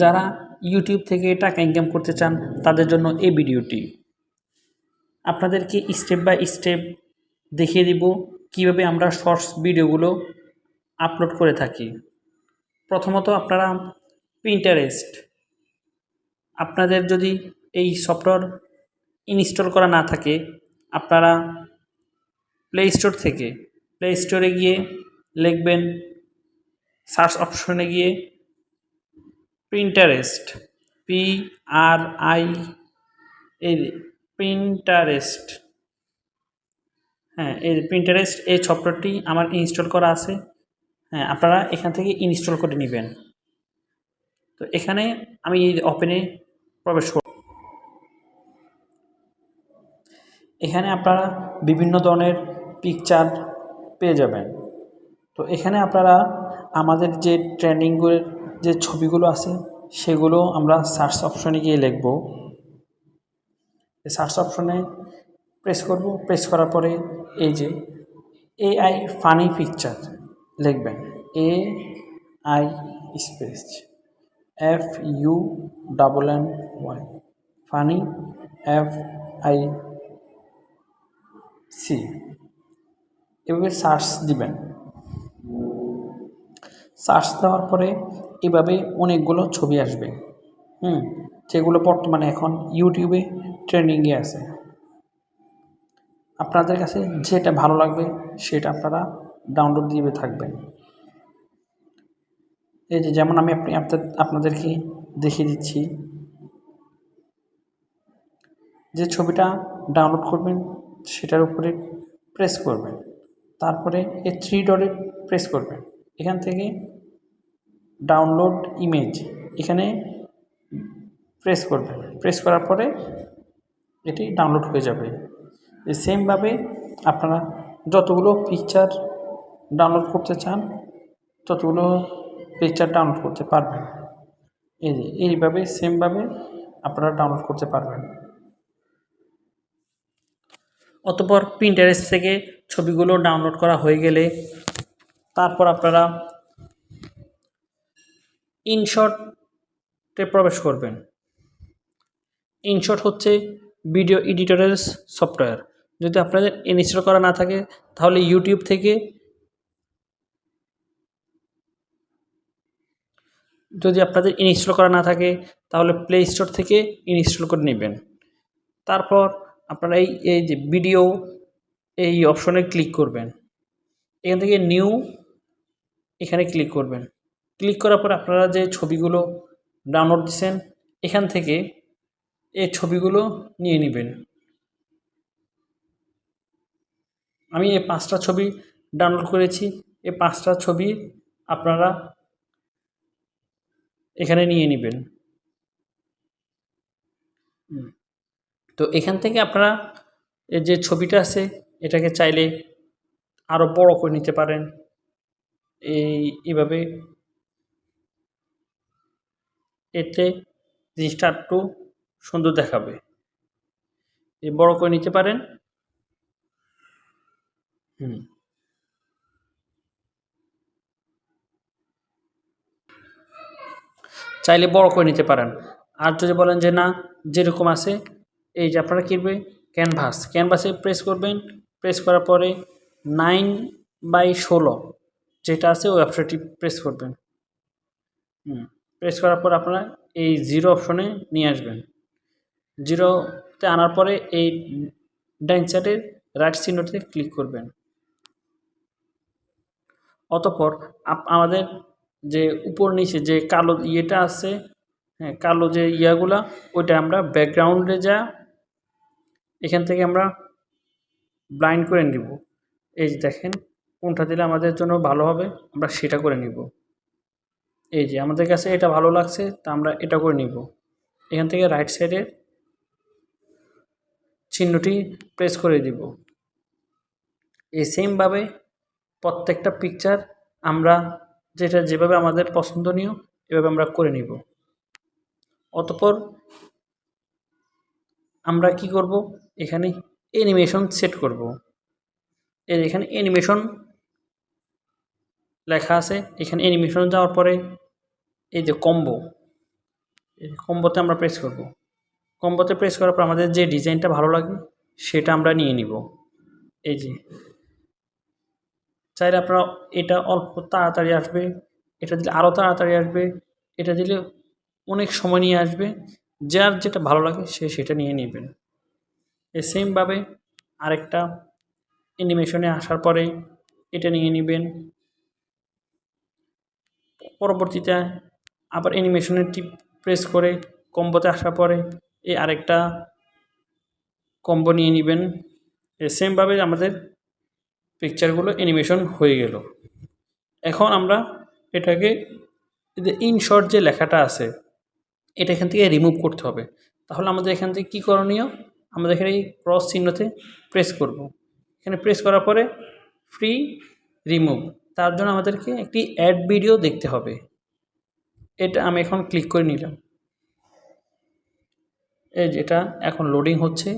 যারা ইউটিউব থেকে টাকা ইনকাম করতে চান, তাদের জন্য এই ভিডিওটি। আপনাদেরকে স্টেপ বাই স্টেপ দেখিয়ে দিব কীভাবে আমরা শর্টস ভিডিওগুলো আপলোড করে থাকি। প্রথমত আপনারা প্রিন্টারেস্ট আপনাদের যদি এই সফটওয়্যার ইনস্টল করা না থাকে, আপনারা প্লে স্টোর থেকে প্লে স্টোরে গিয়ে লিখবেন সার্চ অপশনে গিয়ে প্রিন্টারেস্ট পি আর আই এই প্রিন্টারেস্ট হ্যাঁ এই প্রিন্টারেস্ট এই সফটওয়্যারটি আমার ইনস্টল করা আছে। হ্যাঁ আপনারা এখান থেকে ইনস্টল করে নেবেন। তো এখানে আমি এই ওপেনে প্রবেশ করব এখানে আপনারা বিভিন্ন ধরনের পিকচার পেয়ে যাবেন। তো এখানে আপনারা আমাদের যে ট্রেন্ডিংগুলোর যে ছবিগুলো আছে, সেগুলো আমরা সার্চ অপশনে গিয়ে লিখব। সার্চ অপশনে প্রেস করব। প্রেস করার পরে এই যে এআই ফানি পিকচার লিখবেন। A I space F U double N Y funny F I C এভাবে সার্চ দিবেন। সার্চ দেওয়ার পরে এভাবে অনেকগুলো ছবি আসবে। হুম, যেগুলো বর্তমানে এখন ইউটিউবে ট্রেন্ডিংয়ে আছে। আপনাদের কাছে যেটা ভালো লাগবে সেটা আপনারা ডাউনলোড দিয়ে থাকবেন। এই যে যেমন আমি আপনি আপনাদেরকে দেখিয়ে দিচ্ছি। যে ছবিটা ডাউনলোড করবেন, সেটার উপরে প্রেস করবেন। তারপরে এই থ্রি ডটে প্রেস করবেন। এখান থেকে ডাউনলোড ইমেজ এখানে প্রেস করবেন প্রেস করার পরে এটি ডাউনলোড হয়ে যাবে। সেমভাবে আপনারা যতগুলো পিকচার ডাউনলোড করতে চান, ততগুলো পিকচার ডাউনলোড করতে পারবেন। এই যে, এইভাবে সেমভাবে আপনারা ডাউনলোড করতে পারবেন। অতপর প্রিন্টারেস্ট থেকে ছবিগুলো ডাউনলোড করা হয়ে গেলে তারপর আপনারা ইনশটে প্রবেশ করবেন। ইনশট হচ্ছে ভিডিও এডিটরের সফটওয়্যার। যদি আপনাদের ইনস্টল করা না থাকে, তাহলে ইউটিউব থেকে যদি আপনাদের ইনস্টল করা না থাকে, তাহলে প্লে স্টোর থেকে ইনস্টল করে নেবেন। তারপর আপনারা এই এই যে ভিডিও, এই অপশনে ক্লিক করবেন। এখান থেকে নিউ, এখানে ক্লিক করবেন। ক্লিক করার পর আপনারা যে ছবিগুলো ডাউনলোড দিচ্ছেন এখান থেকে এই ছবিগুলো নিয়ে নেবেন। আমি এই পাঁচটা ছবি ডাউনলোড করেছি, এই পাঁচটা ছবি আপনারা এখানে নিয়ে নেবেন। তো এখান থেকে আপনারা এই যে ছবিটা আছে, এটাকে চাইলে আরও বড় করে নিতে পারেন। এই এভাবে এতে জিনিসটা একটু সুন্দর দেখাবে। এই বড় করে নিতে পারেন। হুম। চাইলে বড় করে নিতে পারেন। আর যদি বলেন যে না, যেরকম আছে, এই যে আপনারা কিনবে ক্যানভাস। ক্যানভাসে প্রেস করবেন। প্রেস করার পরে নাইন বাই ষোলো যেটা আছে, ওই অপশনটি প্রেস করবেন। হুম। প্রেস করার পর আপনারা এই জিরো অপশনে নিয়ে আসবেন। জিরোতে আনার পরে এই ডাইন সাইডের রাইট চিহ্নটিতে ক্লিক করবেন। অতপর আমাদের যে উপর নিচে যে কালো ইয়েটা আছে হ্যাঁ কালো যে ইয়াগুলা, ওইটা আমরা ব্যাকগ্রাউন্ডে যা, এখান থেকে আমরা ব্লাইন্ড করে নিব। এই দেখেন, কোনটা দিলে আমাদের জন্য ভালো হবে, আমরা সেটা করে নিব। এই যে আমাদের কাছে এটা ভালো লাগছে, তা আমরা এটা করে নিব। এখান থেকে রাইট সাইডের চিহ্নটি প্রেস করে দিব। এই সেমভাবে প্রত্যেকটা পিকচার আমরা যেটা যেভাবে আমাদের পছন্দনীয়, এভাবে আমরা করে নিব। অতপর আমরা কি করব? এখানে অ্যানিমেশন সেট করব। এর এখানে অ্যানিমেশন লেখা আছে, এখানে অ্যানিমেশন যাওয়ার পরে এই যে কম্বো এই কম্বোতে আমরা প্রেস করব। কম্বোতে প্রেস করার পর আমাদের যে ডিজাইনটা ভালো লাগে সেটা আমরা নিয়ে নিব। এই যে, চাইলে আপনারা এটা অল্প তাড়াতাড়ি আসবে, এটা দিলে আরও তাড়াতাড়ি আসবে, এটা দিলে অনেক সময় নিয়ে আসবে, যার যেটা ভালো লাগে সে সেটা নিয়ে নেবেন। এই সেমভাবে আরেকটা অ্যানিমেশনে আসার পরে এটা নিয়ে নেবেন। পরবর্তীতে আবার অ্যানিমেশনের টিপ প্রেস করে কম্বোতে আসার পরে এই আরেকটা কম্বো নিয়ে নেবেন। সেমভাবে আমাদের পিকচারগুলো অ্যানিমেশন হয়ে গেল। এখন আমরা এটাকে ইনশর্ট যে লেখাটা আছে, এটা এখান থেকে রিমুভ করতে হবে। তাহলে আমাদের এখান থেকে কী করণীয়? আমাদের এখানে এই ক্রস চিহ্নতে প্রেস করব। এখানে প্রেস করার পরে ফ্রি রিমুভ তার জন্য আমাদেরকে একটি অ্যাড ভিডিও দেখতে হবে। এটা আমি এখন ক্লিক করে নিলাম। এই যেটা এখন লোডিং হচ্ছে।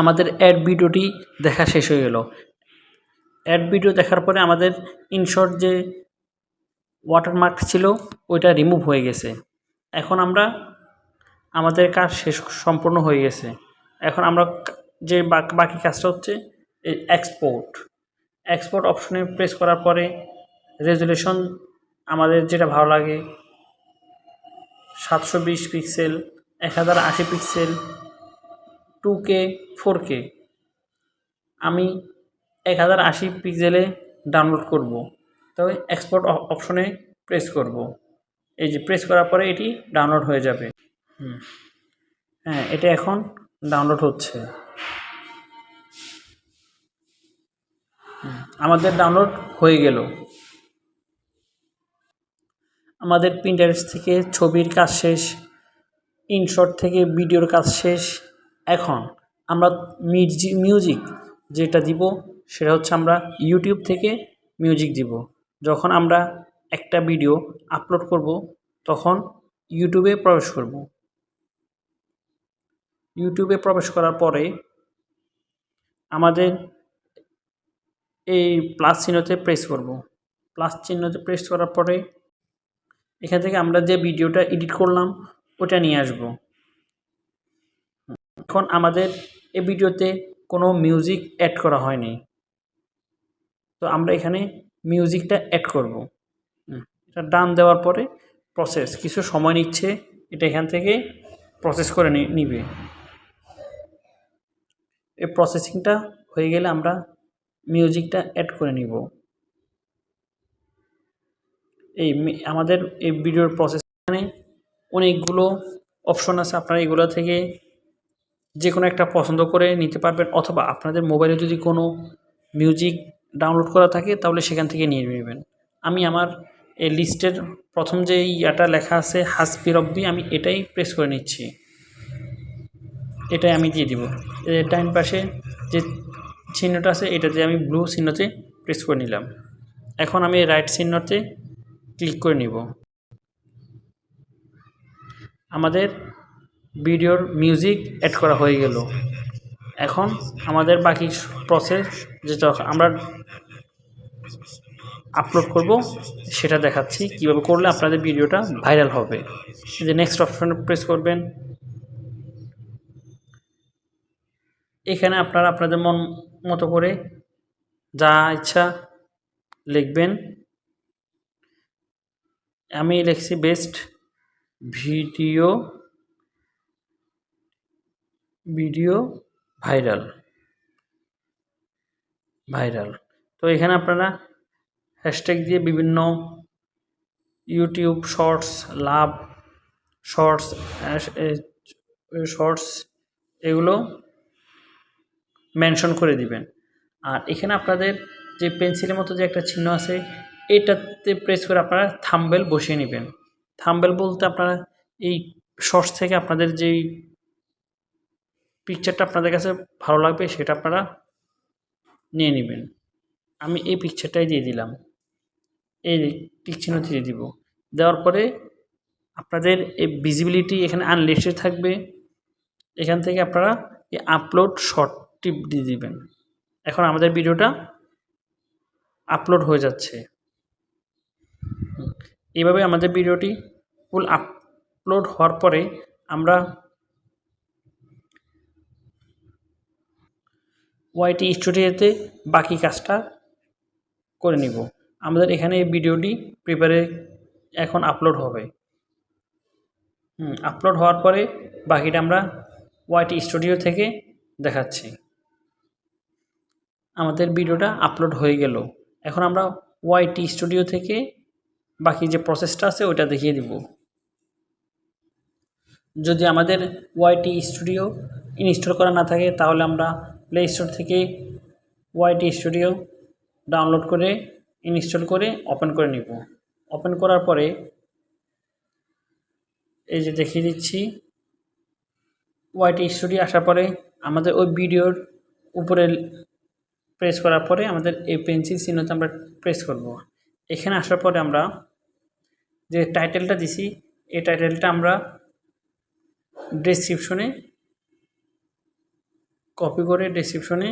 আমাদের অ্যাড ভিডিওটি দেখা শেষ হয়ে গেল। অ্যাড ভিডিও দেখার পরে আমাদের ইনশর্ট যে ওয়াটারমার্ক ছিল, ওইটা রিমুভ হয়ে গেছে। এখন আমরা আমাদের কাজ শেষ সম্পূর্ণ হয়ে গেছে। এখন আমরা যে বাকি কাজটা হচ্ছে এক্সপোর্ট এক্সপোর্ট অপশনে প্রেস করার পরে রেজুলেশন আমাদের যেটা ভালো লাগে, সাতশো বিশ পিক্সেল, এক হাজার আশি pixel, two K, four K. আমি এক হাজার আশি পিক্সেলে ডাউনলোড করব, তবে এক্সপোর্ট অপশনে প্রেস করব। এই যে প্রেস করার পরে এটি ডাউনলোড হয়ে যাবে। হ্যাঁ এটা এখন ডাউনলোড হচ্ছে। আমাদের ডাউনলোড হয়ে গেল। আমাদের প্রিন্টারেস্ট থেকে ছবির কাজ শেষ ইনশট থেকে ভিডিওর কাজ শেষ। এখন আমরা মিউজিক যেটা দিব, সেটা হচ্ছে আমরা ইউটিউব থেকে মিউজিক দিব। যখন আমরা একটা ভিডিও আপলোড করব, তখন ইউটিউবে প্রবেশ করব। ইউটিউবে প্রবেশ করার পরে আমাদের এই প্লাস চিহ্নতে প্রেস করব। প্লাস চিহ্নতে প্রেস করার পরে এখান থেকে আমরা যে ভিডিওটা এডিট করলাম, ওটা নিয়ে আসব। এখন আমাদের এই ভিডিওতে কোনো মিউজিক অ্যাড করা হয়নি। তো আমরা এখানে মিউজিকটা অ্যাড করব। এটা ডান দেওয়ার পরে প্রসেস কিছু সময় নিচ্ছে, এটা এখান থেকে প্রসেস করে নিবে। এই প্রসেসিংটা হয়ে গেলে আমরা মিউজিকটা অ্যাড করে নিব। এই আমাদের এই ভিডিওর প্রসেস এখানে অনেকগুলো অপশন আছে। আপনারা এগুলো থেকে যে কোনো একটা পছন্দ করে নিতে পারবেন অথবা আপনাদের মোবাইলে যদি কোনো মিউজিক ডাউনলোড করা থাকে, তাহলে সেখান থেকে নিয়ে নেবেন। আমি আমার এই লিস্টের প্রথম যে ইয়াটা লেখা আছে হাসপি রব্বি আমি এটাই প্রেস করে নিচ্ছি। এটাই আমি দিয়ে দিব। টাইম পাশে যে চিহ্নটা আছে, এটাতে আমি ব্লু চিহ্নতে প্রেস করে নিলাম। এখন আমি রাইট চিহ্নতে ক্লিক করে নিব। আমাদের ভিডিওর মিউজিক অ্যাড করা হয়ে গেল। এখন আমাদের বাকি প্রসেস যেটা আমরা আপলোড করব, সেটা দেখাচ্ছি কীভাবে করলে আপনাদের ভিডিওটা ভাইরাল হবে। যে নেক্সট অপশনে প্রেস করবেন। এখানে আপনারা আপনাদের মন মতো করে যা ইচ্ছা লিখবেন। আমি লিখছি best video video viral viral তো এখানে আপনারা হ্যাশট্যাগ দিয়ে বিভিন্ন YouTube shorts love shorts shorts এগুলো মেনশন করে দিবেন। আর এখানে আপনাদের যে পেন্সিলের মতো যে একটা চিহ্ন আছে এটাতে প্রেস করে আপনারা থাম্বেল বসিয়ে নেবেন। থাম্বেল বলতে আপনারা এই শর্টস থেকে আপনাদের যেই পিকচারটা আপনাদের কাছে ভালো লাগবে সেটা আপনারা নিয়ে নেবেন। আমি এই পিকচারটাই দিয়ে দিলাম। এই টিক চিহ্ন দিয়ে দিব। দেওয়ার পরে আপনাদের এই ভিজিবিলিটি এখানে আনলিস্টেড থাকবে। এখান থেকে আপনারা এই আপলোড শর্ট টিপ দিয়ে দিবেন। এখন আমাদের ভিডিওটা আপলোড হয়ে যাচ্ছে। এইভাবে আমাদের ভিডিওটি ফুল আপলোড হওয়ার পরে আমরা ওয়াইটি স্টুডিওতে বাকি কাজটা করে নিব। আমাদের এখানে এই ভিডিওটি প্রিপারে এখন আপলোড হবে। হুম আপলোড হওয়ার পরে বাকিটা আমরা ওয়াইটি স্টুডিও থেকে দেখাচ্ছি। আমাদের ভিডিওটা আপলোড হয়ে গেল। এখন আমরা ওয়াইটি স্টুডিও থেকে বাকি যে প্রসেসটা আছে ওইটা দেখিয়ে দিব। যদি আমাদের ওয়াইটি স্টুডিও ইনস্টল করা না থাকে, তাহলে আমরা প্লে স্টোর থেকে ওয়াইটি স্টুডিও ডাউনলোড করে ইনস্টল করে ওপেন করে নিব। ওপেন করার পরে এই যে দেখিয়ে দিচ্ছি ওয়াইটি স্টুডিও আসার পরে আমাদের ওই ভিডিওর উপরে প্রেস করার পরে আমাদের এই পেন্সিল চিহ্নতে আমরা প্রেস করব। এখানে আসার পরে আমরা যে টাইটেলটা দিছি, এই টাইটেলটা আমরা ডেসক্রিপশনে কপি করে ডেসক্রিপশনে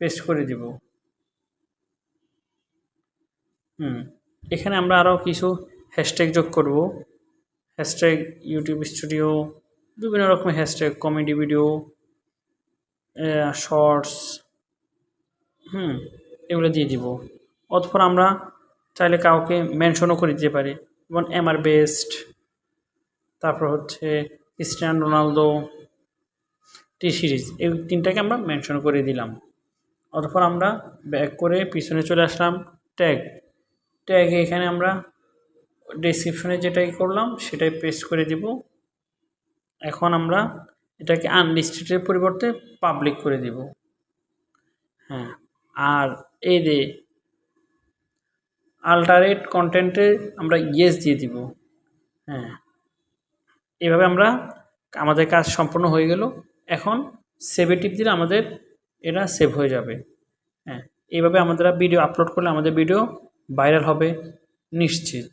পেস্ট করে দিব। হুম, এখানে আমরা আরও কিছু হ্যাশট্যাগ যোগ করব। হ্যাশট্যাগ ইউটিউব স্টুডিও বিভিন্ন রকমের hashtag comedy video shorts hmm, এগুলো দিয়ে দিব। অতপর আমরা চাইলে কাউকে মেনশনও করে দিতে পারি। যেমন এম আর বেস্ট তারপর হচ্ছে ক্রিস্টিয়ান রোনালদো টি সিরিজ এই তিনটাকে আমরা মেনশন করে দিলাম। অতপর আমরা ব্যাক করে পিছনে চলে আসলাম ট্যাগ ট্যাগে এখানে আমরা ডেসক্রিপশনে যেটাই করলাম, সেটাই পেস্ট করে দিব। এখন আমরা এটাকে আনলিস্টেডের পরিবর্তে পাবলিক করে দিব। হ্যাঁ আর এই যে আল্টারেট কন্টেন্টে আমরা ইয়েস দিয়ে দিব। হ্যাঁ। এভাবে আমরা আমাদের কাজ সম্পূর্ণ হয়ে গেল। এখন সেভে টিপ দিলে আমাদের এটা সেভ হয়ে যাবে। হ্যাঁ। এইভাবে আমাদের ভিডিও আপলোড করলে আমাদের ভিডিও ভাইরাল হবে। নিশ্চিত।